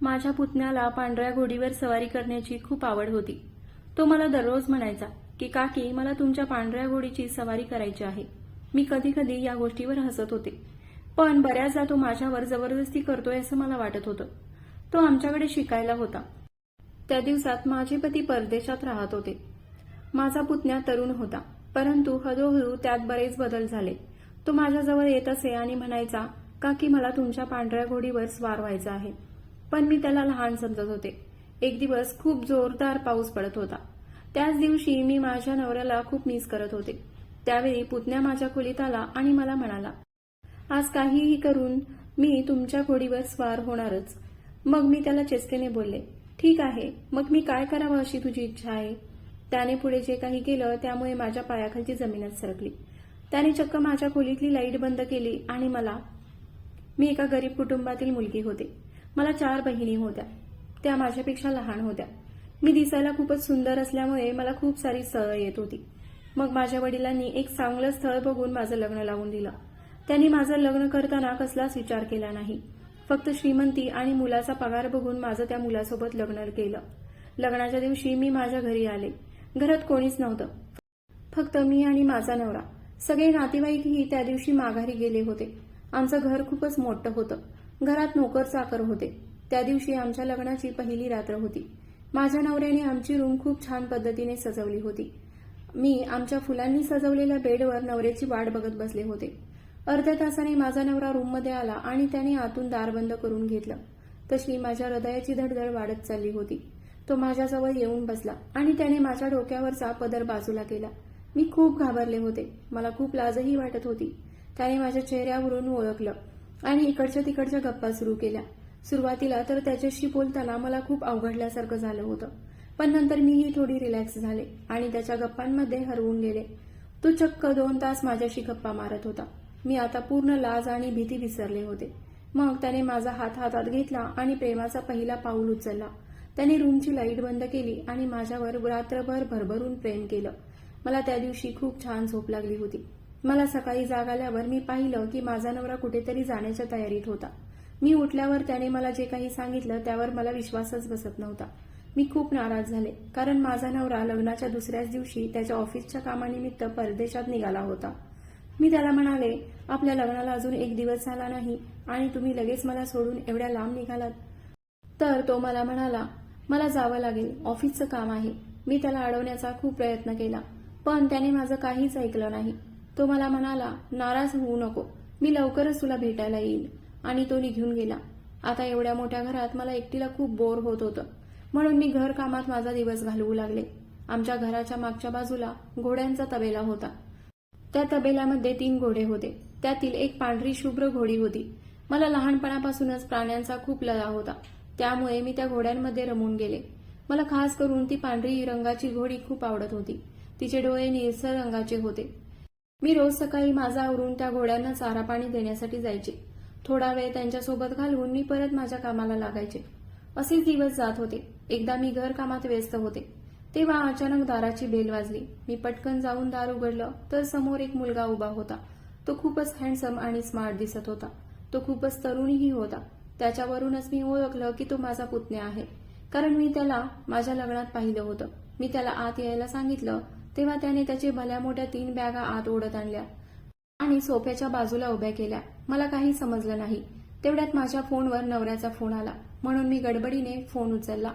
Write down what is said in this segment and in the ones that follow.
माझ्या पुतण्याला पांढऱ्या घोडीवर सवारी करण्याची खूप आवड होती. तो मला दररोज म्हणायचा की काकी मला तुमच्या पांढऱ्या घोडीची सवारी करायची आहे. मी कधी कधी या गोष्टीवर हसत होते. पण बऱ्याचदा तो माझ्यावर जबरदस्ती करतोय असं मला वाटत होतं. तो आमच्याकडे शिकायला होता. त्या दिवसात माझे पती परदेशात राहत होते. माझा पुतण्या तरुण होता परंतु हळूहळू त्यात बरेच बदल झाले. तो माझ्याजवळ येत असे आणि म्हणायचा काकी मला तुमच्या पांढऱ्या घोडीवर स्वार व्हायचा आहे. पण मी त्याला लहान समजत होते. एक दिवस खूप जोरदार पाऊस पडत होता. त्याच दिवशी मी माझ्या नवऱ्याला खूप मिस करत होते. त्यावेळी पुतण्या माझ्या खोलीत आला आणि मला म्हणाला आज काहीही करून मी तुमच्या घोडीवर स्वार होणारच. मग मी त्याला चेष्टेने बोलले ठीक आहे मग मी काय करावं अशी तुझी इच्छा आहे? त्याने पुढे जे काही केलं त्यामुळे माझ्या पायाखालची जमीनच सरकली. त्याने चक्क माझ्या खोलीतली लाइट बंद केली आणि मला मी एका गरीब कुटुंबातील मुलगी होते. मला चार बहिणी होत्या. त्या माझ्यापेक्षा लहान होत्या. मी दिसायला खूपच सुंदर असल्यामुळे मला खूप सारी सळ येत होती. मग माझ्या वडिलांनी एक चांगलं स्थळ बघून माझं लग्न लावून दिलं. त्यांनी माझं लग्न करताना कसलाच विचार केला नाही. फक्त श्रीमंती आणि मुलाचा पगार बघून माझं त्या मुलासोबत लग्न केलं. लग्नाच्या दिवशी मी माझ्या घरी आले. घरात कोणीच नव्हतं. फक्त मी आणि माझा नवरा. सगळे नातेवाईकही त्या दिवशी माघारी गेले होते. आमचं घर खूपच मोठं होतं. घरात नोकर चाकर होते. त्या दिवशी आमच्या लग्नाची पहिली रात्र होती. माझ्या नवऱ्याने आमची रूम खूप छान पद्धतीने सजवली होती. मी आमच्या फुलांनी सजवलेल्या बेडवर नवऱ्याची वाट बघत बसले होते. अर्ध्या तासाने माझा नवरा रूममध्ये आला आणि त्याने आतून दार बंद करून घेतलं. तशी माझ्या हृदयाची धडधड वाढत चालली होती. तो माझ्याजवळ येऊन बसला आणि त्याने माझ्या डोक्यावरचा पदर बाजूला केला. मी खूप घाबरले होते. मला खूप लाजही वाटत होती. त्याने माझ्या चेहऱ्यावरून ओळखलं. आणि इकडच्या तिकडच्या गप्पा सुरू केल्या. सुरुवातीला तर त्याच्याशी बोलताना मला खूप अवघडल्यासारखं झालं होतं. पण नंतर मीही थोडी रिलॅक्स झाले आणि त्याच्या गप्पांमध्ये हरवून गेले. तो चक्क दोन तास माझ्याशी गप्पा मारत होता. मी आता पूर्ण लाज आणि भीती विसरले होते. मग त्याने माझा हात हातात घेतला आणि प्रेमाचा पहिला पाऊल उचलला. त्याने रूमची लाइट बंद केली आणि माझ्यावर रात्रभर भरभरून प्रेम केलं. मला त्या दिवशी खूप छान झोप लागली होती. मला सकाळी जाग आल्यावर मी पाहिलं की माझा नवरा कुठेतरी जाण्याच्या तयारीत होता. मी उठल्यावर त्याने मला जे काही सांगितलं त्यावर मला विश्वासच बसत नव्हता. मी खूप नाराज झाले कारण माझा नवरा लग्नाच्या दुसऱ्याच दिवशी त्याच्या ऑफिसच्या कामानिमित्त परदेशात निघाला होता. मी त्याला म्हणाले आपल्या लग्नाला अजून एक दिवस झाला नाही आणि तुम्ही लगेच मला सोडून एवढ्या लांब निघालात. तर तो मला म्हणाला मला जावं लागेल ऑफिसचं काम आहे. मी त्याला अडवण्याचा खूप प्रयत्न केला पण त्याने माझं काहीच ऐकलं नाही. तो मला म्हणाला नाराज होऊ नको. मी लवकरच तुला भेटायला येईल आणि तो निघून गेला. आता एवढ्या मोठ्या घरात मला एकटीला खूप बोर होत होतं. म्हणून मी घर कामात माझा दिवस घालवू लागले. आमच्या घराच्या मागच्या बाजूला घोड्यांचा तबेला होता. त्या तबेल्यामध्ये तीन घोडे होते. त्यातील एक पांढरी शुभ्र घोडी होती. मला लहानपणापासूनच प्राण्यांचा खूप लळा होता. त्यामुळे मी त्या घोड्यांमध्ये रमून गेले. मला खास करून ती पांढरी रंगाची घोडी खूप आवडत होती. तिचे डोळे निळसर रंगाचे होते. मी रोज सकाळी माझा आवरून त्या घोड्यांना चारा पाणी देण्यासाठी जायचे. थोडा वेळ त्यांच्यासोबत घालवून मी परत माझ्या कामाला लागायचे. असेच दिवस जात होते. एकदा मी घर कामात व्यस्त होते. तेव्हा अचानक दाराची बेल वाजली. मी पटकन जाऊन दार उघडलं तर समोर एक मुलगा उभा होता. तो खूपच हँडसम आणि स्मार्ट दिसत होता. तो खूपच तरुणीही होता. त्याच्यावरूनच मी ओळखलं की तो माझा पुतण्या आहे. कारण मी त्याला माझ्या लग्नात पाहिलं होतं. मी त्याला आत यायला सांगितलं तेव्हा त्याने त्याचे भल्या मोठ्या तीन बॅगा आत ओढत आणल्या आणि सोफ्याच्या बाजूला उभ्या केल्या. मला काही समजलं नाही. तेवढ्यात माझ्या फोनवर नवऱ्याचा फोन आला. म्हणून मी गडबडीने फोन उचलला.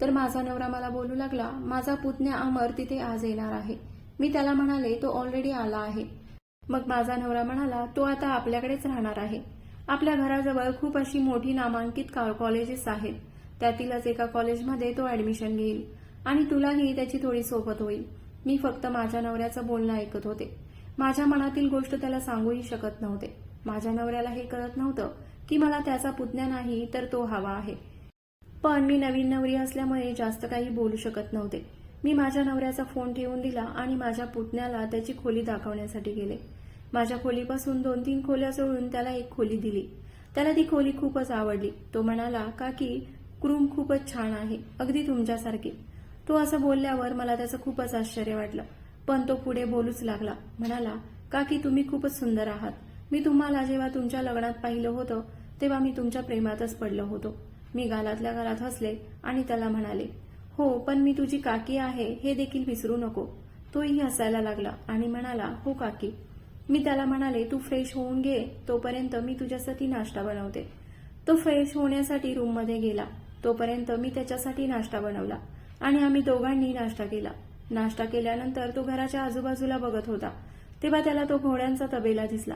तर माझा नवरा मला बोलू लागला माझा पुतण्या अमर तिथे आज येणार आहे. मी त्याला म्हणाले तो ऑलरेडी आला आहे. मग माझा नवरा म्हणाला तो आता आपल्याकडेच राहणार आहे. आपल्या घराजवळ खूप अशी मोठी नामांकित का- कॉलेजेस आहेत. त्यातीलच एका कॉलेजमध्ये तो ऍडमिशन घेईल आणि तुलाही त्याची थोडी सोबत होईल. मी फक्त माझ्या नवऱ्याचं बोलणं ऐकत होते. माझ्या मनातील गोष्ट त्याला सांगूही शकत नव्हते. माझ्या नवऱ्याला हे कळत नव्हतं की मला त्याचा पुतण्या नाही तर तो हवा आहे. पण मी नवीन नवरी असल्यामुळे जास्त काही बोलू शकत नव्हते. मी माझ्या नवऱ्याचा फोन ठेवून दिला आणि माझ्या पुतण्याला त्याची खोली दाखवण्यासाठी गेले. माझ्या खोलीपासून दोन तीन खोल्या सोडून त्याला एक खोली दिली. त्याला ती खोली खूपच आवडली. तो म्हणाला का की क्रूम खूपच छान आहे. अगदी तुमच्यासारखी. तो असं बोलल्यावर मला त्याचं खूपच आश्चर्य वाटलं. पण तो पुढे बोलूच लागला. म्हणाला काकी तुम्ही खूपच सुंदर आहात. मी तुम्हाला जेव्हा तुमच्या लग्नात पाहिलं होतं तेव्हा मी तुमच्या प्रेमातच पडलो होतो. मी गालातल्या गालात हसले आणि त्याला म्हणाले हो पण मी तुझी काकी आहे हे देखील विसरू नको. तोही हसायला लागला आणि म्हणाला हो काकी. मी त्याला म्हणाले तू फ्रेश होऊन घे तोपर्यंत मी तुझ्यासाठी नाश्ता बनवते. तो फ्रेश होण्यासाठी रूममध्ये गेला. तोपर्यंत मी त्याच्यासाठी नाश्ता बनवला. आणि आम्ही दोघांनी नाश्ता केला. नाश्ता केल्यानंतर तो घराच्या आजूबाजूला बघत होता. तेव्हा त्याला तो घोड्यांचा तबेला दिसला.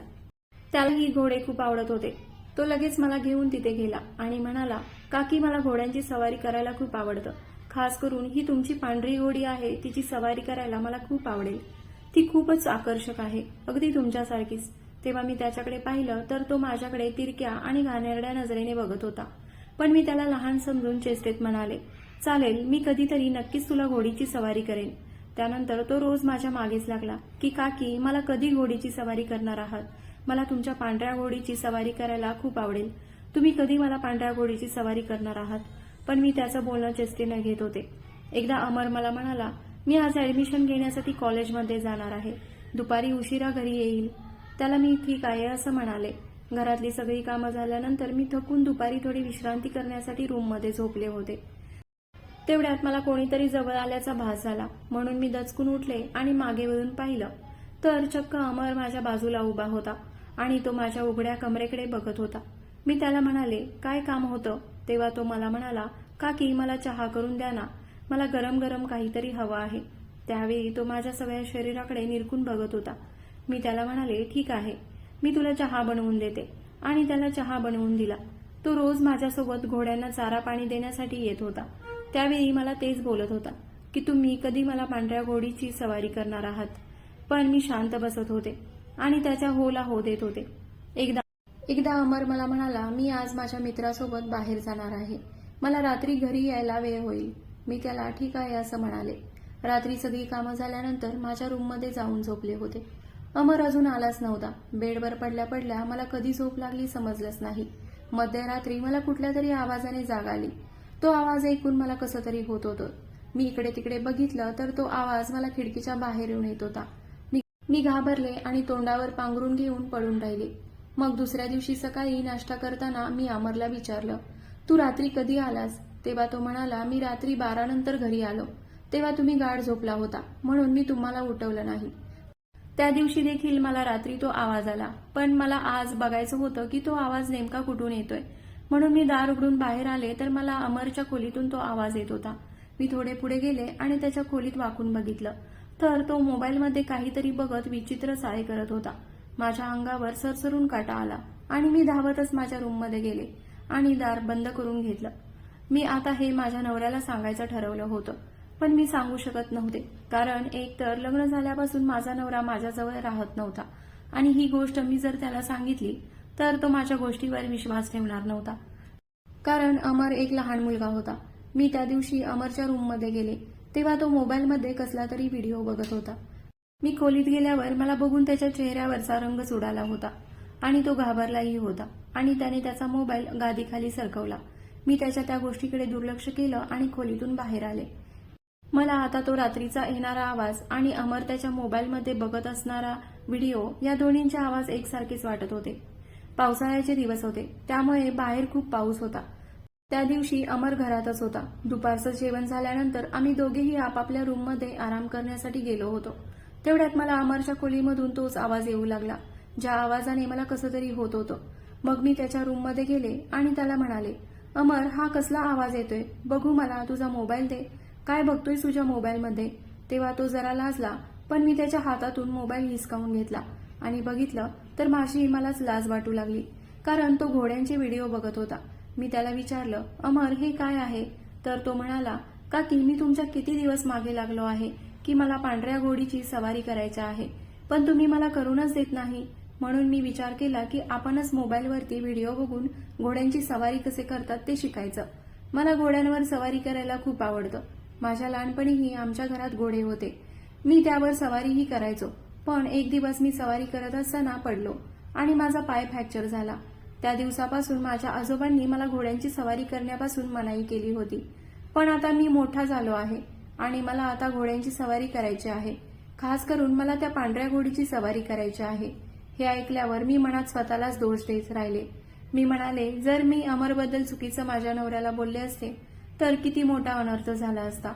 त्यालाही घोडे खूप आवडत होते. तो लगेच मला घेऊन तिथे गेला आणि म्हणाला काकी मला घोड्यांची सवारी करायला खूप आवडतं. खास करून ही तुमची पांढरी घोडी आहे तिची सवारी करायला मला खूप आवडेल. ती खूपच आकर्षक आहे. अगदी तुमच्यासारखीच. तेव्हा मी त्याच्याकडे पाहिलं तर तो माझ्याकडे तिरक्या आणि घाणेरड्या नजरेने बघत होता. पण मी त्याला लहान समजून चेष्टेत म्हणाले चालेल मी कधीतरी नक्कीच तुला घोडीची सवारी करेन. त्यानंतर तो रोज माझ्या मागेच लागला की काकी मला कधी घोडीची सवारी करणार आहात? मला तुमच्या पांढऱ्या घोडीची सवारी करायला खूप आवडेल. तुम्ही कधी मला पांढऱ्या घोडीची सवारी करणार आहात? पण मी त्याचं बोलणं चेष्टेनं घेत होते. एकदा अमर मला म्हणाला मी आज ऍडमिशन घेण्यासाठी कॉलेजमध्ये जाणार आहे. दुपारी उशिरा घरी येईल. त्याला मी ठीक आहे असं म्हणाले. घरातली सगळी कामं झाल्यानंतर मी थकून दुपारी थोडी विश्रांती करण्यासाठी रूममध्ये झोपले होते. तेवढ्यात मला कोणीतरी जवळ आल्याचा भास झाला म्हणून मी दचकून उठले आणि मागे वळून पाहिलं. तर चक्क अमर माझ्या बाजूला उभा होता आणि तो माझ्या उघड्या कमरेकडे बघत होता. मी त्याला म्हणाले काय काम होतं? तेव्हा तो मला म्हणाला काकी मला चहा करून द्या ना. मला गरम गरम काहीतरी हवं आहे. त्यावेळी तो माझ्या सगळ्या शरीराकडे निरकून बघत होता. मी त्याला म्हणाले ठीक आहे. मी तुला चहा बनवून देते. आणि त्याला चहा बनवून दिला. तो रोज माझ्यासोबत घोड्यांना चारा पाणी देण्यासाठी येत होता. त्यावेळी मला तेच बोलत होता की तुम्ही कधी मला पांढऱ्या घोडीची सवारी करणार आहात. पण मी शांत बसत होते आणि त्याच्या होला हो देत होते. एकदा एकदा अमर मला म्हणाला मी आज माझ्या मित्रासोबत बाहेर जाणार आहे. मला रात्री घरी यायला वेळ होईल. मी त्याला ठीक आहे असं म्हणाले. रात्री सगळी कामं झाल्यानंतर माझ्या रूममध्ये जाऊन झोपले होते. अमर अजून आलाच नव्हता. बेडवर पडल्या पडल्या मला कधी झोप लागली समजलंच नाही. मध्यरात्री मला कुठल्या तरी आवाजाने जाग आली. तो आवाज ऐकून मला कसं तरी होत होतं. मी इकडे तिकडे बघितलं तर तो आवाज मला खिडकीच्या बाहेर येऊन येत होता. मी घाबरले आणि तोंडावर पांघरून घेऊन पडून राहिले. मग दुसऱ्या दिवशी सकाळी नाश्ता करताना मी अमरला विचारलं तू रात्री कधी आलास? तेव्हा तो म्हणाला मी रात्री बारा नंतर घरी आलो. तेव्हा तुम्ही गाढ झोपला होता म्हणून मी तुम्हाला उठवलं नाही. त्या दिवशी देखील मला रात्री तो आवाज आला पण मला आज बघायचं होतं की तो आवाज नेमका कुठून येतोय. म्हणून मी दार उघडून बाहेर आले तर मला अमरच्या खोलीतून तो आवाज येत होता. मी थोडे पुढे गेले आणि त्याच्या खोलीत वाकून बघितलं. तर तो मोबाईलमध्ये काहीतरी बघत विचित्र साळे करत होता. माझ्या अंगावर सरसरून काटा आला आणि मी धावतच माझ्या रूममध्ये गेले आणि दार बंद करून घेतलं. मी आता हे माझ्या नवऱ्याला सांगायचं ठरवलं होतं पण मी सांगू शकत नव्हते कारण एक तर लग्न झाल्यापासून माझा नवरा माझ्याजवळ राहत नव्हता. आणि ही गोष्ट मी जर त्याला सांगितली तर तो माझ्या गोष्टीवर विश्वास ठेवणार नव्हता. कारण अमर एक लहान मुलगा होता. मी त्या दिवशी अमरच्या रूममध्ये गेले. तेव्हा तो मोबाईलमध्ये कसला तरी व्हिडिओ बघत होता. मी खोलीत गेल्यावर मला बघून त्याच्या चेहऱ्यावरचा रंग सुडाला होता आणि तो घाबरलाही होता आणि त्याने त्याचा मोबाईल गादीखाली सरकवला. मी त्याच्या त्या गोष्टीकडे दुर्लक्ष केलं आणि खोलीतून बाहेर आले. मला आता तो रात्रीचा येणारा आवाज आणि अमर त्याच्या मोबाईलमध्ये बघत असणारा व्हिडिओ या दोन्हींचे आवाज एकसारखेच वाटत होते. पावसाळ्याचे दिवस होते. त्यामुळे बाहेर खूप पाऊस होता. त्या दिवशी अमर घरातच होता. दुपारचं जेवण झाल्यानंतर आम्ही दोघेही आपापल्या रूममध्ये आराम करण्यासाठी गेलो होतो. तेवढ्यात मला अमरच्या खोलीमधून तोच आवाज येऊ लागला ज्या आवाजाने मला कसं तरी होत होतं. मग मी त्याच्या रूममध्ये गेले आणि त्याला म्हणाले अमर हा कसला आवाज येतोय? बघू मला तुझा मोबाईल दे. काय बघतोय तुझ्या मोबाईलमध्ये? तेव्हा तो जरा लाजला पण मी त्याच्या हातातून मोबाईल हिसकावून घेतला. आणि बघितलं तर माझी मलाच लाज वाटू लागली. कारण तो घोड्यांचे व्हिडिओ बघत होता. मी त्याला विचारलं अमर हे काय आहे? तर तो म्हणाला काकी मी तुमच्या किती दिवस मागे लागलो आहे की मला पांढऱ्या घोडीची सवारी करायची आहे? पण तुम्ही मला करूनच देत नाही. म्हणून मी विचार केला की आपणच मोबाईलवरती व्हिडिओ बघून घोड्यांची सवारी कसे करतात ते शिकायचं. मला घोड्यांवर सवारी करायला खूप आवडतं. माझ्या लहानपणीही आमच्या घरात घोडे होते. मी त्यावर सवारीही करायचो. पण एक दिवस मी सवारी करत असताना पडलो आणि माझा पाय फ्रॅक्चर झाला. त्या दिवसापासून माझ्या आजोबांनी मला घोड्यांची सवारी करण्यापासून मनाई केली होती. पण आता मी मोठा झालो आहे आणि मला आता घोड्यांची सवारी करायची आहे. खास करून मला त्या पांढऱ्या घोडीची सवारी करायची आहे. हे ऐकल्यावर मी मनात स्वतःलाच दोष देत राहिले. मी म्हणाले जर मी अमरबद्दल चुकीचं माझ्या नवऱ्याला बोलले असते तर किती मोठा अनर्थ झाला असता.